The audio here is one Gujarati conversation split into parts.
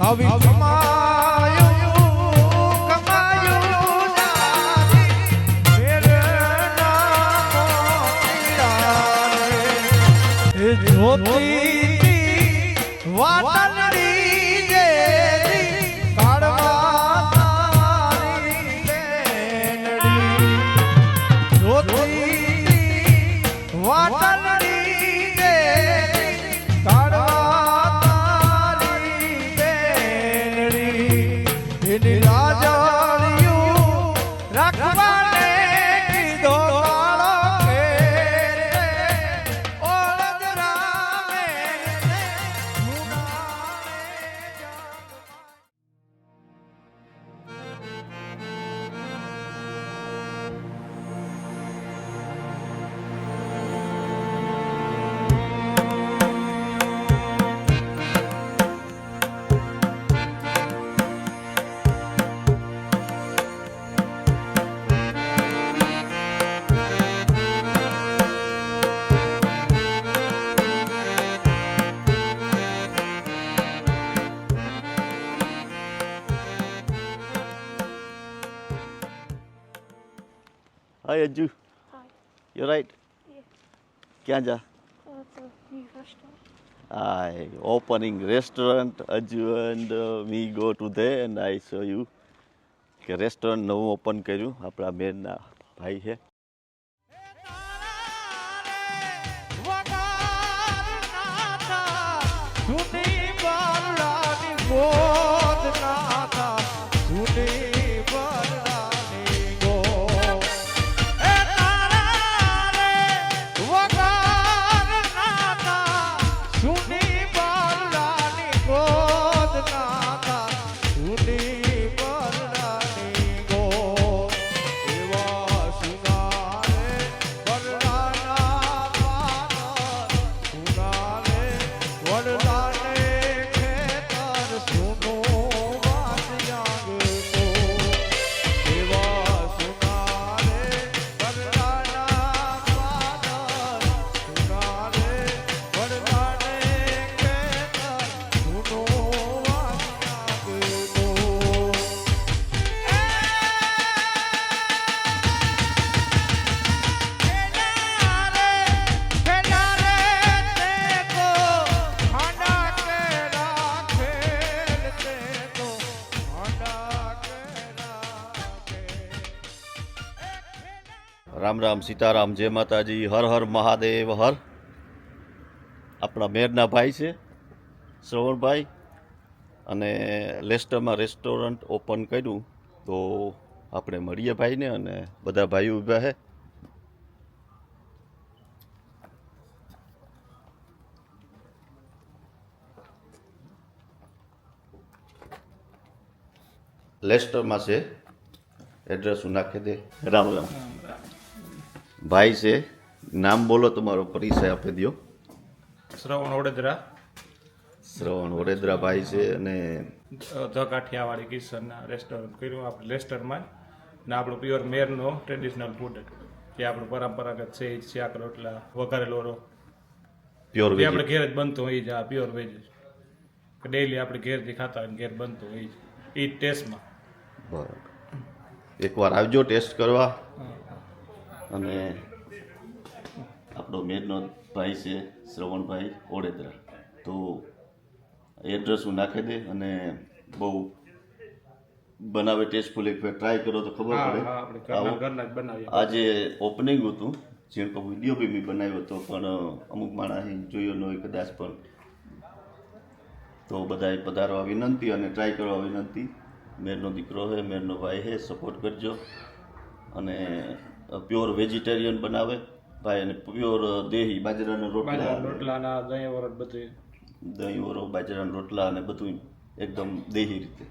આવી કમાયું કમાયું નારી પ્રેરણા મોતીડા Hi Ajju. Hi. You're right. Yeah. ક્યાં જા Uh. I opening restaurant Ajju and uh, me go to there and I show you કે રેસ્ટોરન્ટ નવું ઓપન કર્યું આપણા બેનના ભાઈ છે રામ રામ સીતારામ, જય માતાજી, હર હર મહાદેવ, હર. આપણા મેરના ભાઈ છે, શ્રવણભાઈ. અને લેસ્ટરમાં રેસ્ટોરન્ટ ઓપન કર્યું, તો આપણે મળીએ ભાઈને અને બધા ભાઈઓ ઊભા છે લેસ્ટરમાં છે, એડ્રેસ હું નાખી દે. રામ રામ. ભાઈ છે. નામ બોલો તમારો પરિચય આપી દો શ્રવણ વડોદરા. શ્રવણ વડોદરા ભાઈ છે અને ધ કાઠિયાવાડી કિશનના રેસ્ટોરન્ટ કર્યું આપણે લેસ્ટરમાં ને આપણું પ્યોર મેરનો ટ્રેડિશનલ ફૂડ જે. આપણું પરંપરાગત છે એ શાક રોટલા વઘારેલો રો પ્યોર જે આપણે વેજ ઘેર જ બનતું હોય જ આ પ્યોર વેજ ડેઈલી આપણે ઘેરથી ખાતા હોય ઘેર બનતું હોય એ ટેસ્ટમાં બરાબર. એકવાર આવજો ટેસ્ટ કરવા. અને આપણો મેરનો ભાઈ છે શ્રવણભાઈ ઓડેદરા. તો એડ્રેસ હું નાખી દે અને બહુ બનાવે ટેસ્ટફુલ એક ટ્રાય કરો તો ખબર પડે. હા આજે ઓપનિંગ હતું જે વીડિયો બી મેં બનાવ્યો હતો પણ અમુક માણસે જોયો ન હોય કદાચ પણ તો બધાએ પધારવા વિનંતી અને ટ્રાય કરવા વિનંતી. મેરનો દીકરો છે મેરનો ભાઈ છે સપોર્ટ કરજો. અને પ્યોર વેજીટેરિયન બનાવે. ભાઈ અને પ્યોર દેહી બાજરાના બાજરા રોટલા રોટલાના દહીં વરદ બધું દહીં વરો બાજરાના રોટલા અને બધું એકદમ દેહી રીતે.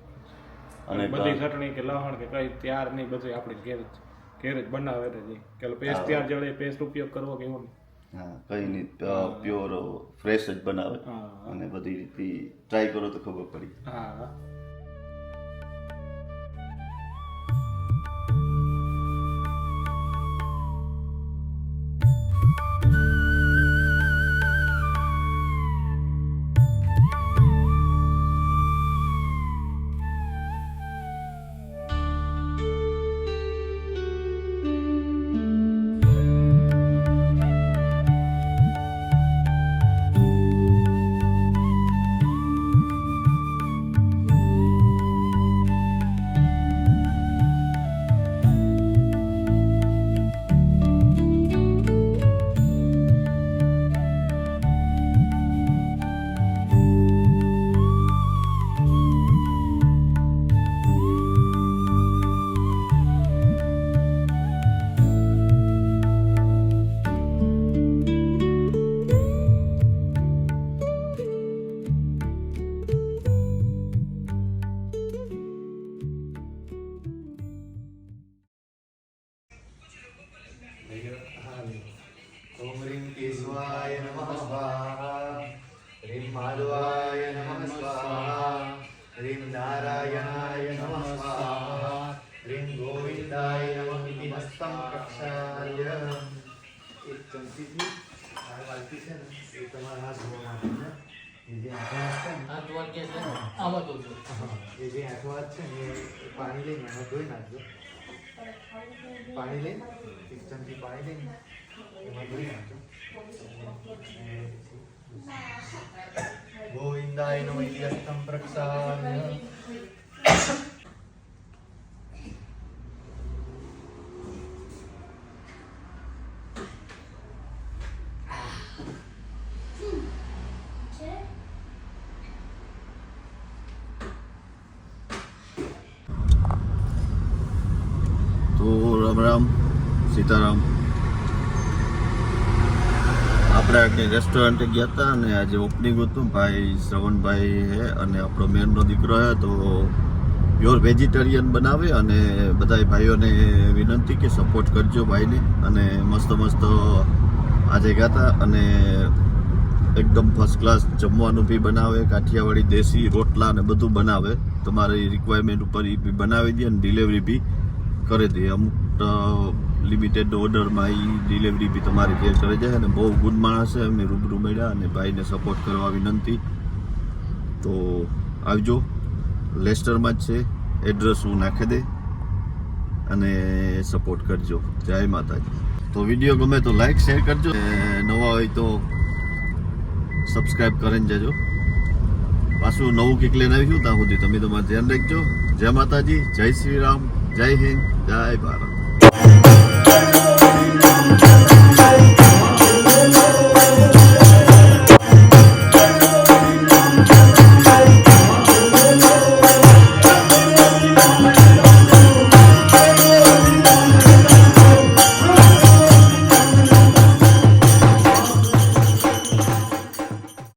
અને બધી ચટણી કે લહણ કે કઈ ત્યાર નહીં બધું આપણે ઘેર ઘેર જ બનાવે છે કે પેસ્ટ ત્યાર જળે પેસ્ટ ઉપયોગ કરવો કે એવું હા કઈ નહીં પ્યોર ફ્રેશ જ બનાવે. અને બધી રીતે ટ્રાય કરો તો ખબર પડી. હા. ॐ ह्रीं केशवाय नमः स्वाहा। ह्रीं माधवाय नमः स्वाहा। ह्रीं नारायणाय नमः स्वाहा। ह्रीं गोविन्दाय नमः इति हस्तं प्रक्षाल्य। એક ચમચીથી આ વાલકી છે ને એ તમારા હાથ ધોવા માટે છે જે આંખો હાથ છે ને આમાં તો એ જે આંખો છે ને એ પાણી લઈને એમાં ધોઈ નાખજો પાણી લઈ એક ચમચી પાણી લઈને એમાં ધોઈ નાખજો અને પછી ગોવિંદાય નો યસ્તમ પ્રક્ષાલ્ય તો રામ રામ સીતારામ આપણે આગળ રેસ્ટોરન્ટે ગયા હતા અને આજે ઓપનિંગ હતું. ભાઈ શ્રવણભાઈ હે અને આપણો મેનનો દીકરો હે તો પ્યોર વેજીટેરિયન બનાવે અને બધા ભાઈઓને વિનંતી કે સપોર્ટ કરજો ભાઈને. અને મસ્ત મસ્ત આજે ગયા હતા અને એકદમ ફર્સ્ટ ક્લાસ જમવાનું બી બનાવે, કાઠિયાવાડી દેશી રોટલા ને બધું બનાવે. તમારી રિક્વાયરમેન્ટ ઉપર એ બી બનાવી દે અને ડિલિવરી બી કરી દે અમુક. લિમિટેડ ઓર્ડરમાં એ ડિલિવરી બી તમારી કેર કરી જાય અને બહુ ગુડ માણસ છે, એમને રૂબરૂ મળ્યા અને ભાઈને સપોર્ટ કરવા વિનંતી. તો આવજો. લેસ્ટરમાં જ છે. એડ્રેસ હું નાખી દે અને સપોર્ટ કરજો. જય માતાજી. તો વીડિયો ગમે તો લાઈક શેર કરજો. નવા હોય તો સબસ્ક્રાઈબ કરીને જજો. પાછું નવું કંઈક લઈને આવીશું, ત્યાં સુધી તમે તમારું ધ્યાન રાખજો. જય માતાજી, જય શ્રી રામ, જય હિન્દ, જય ભારત. Hallelujah.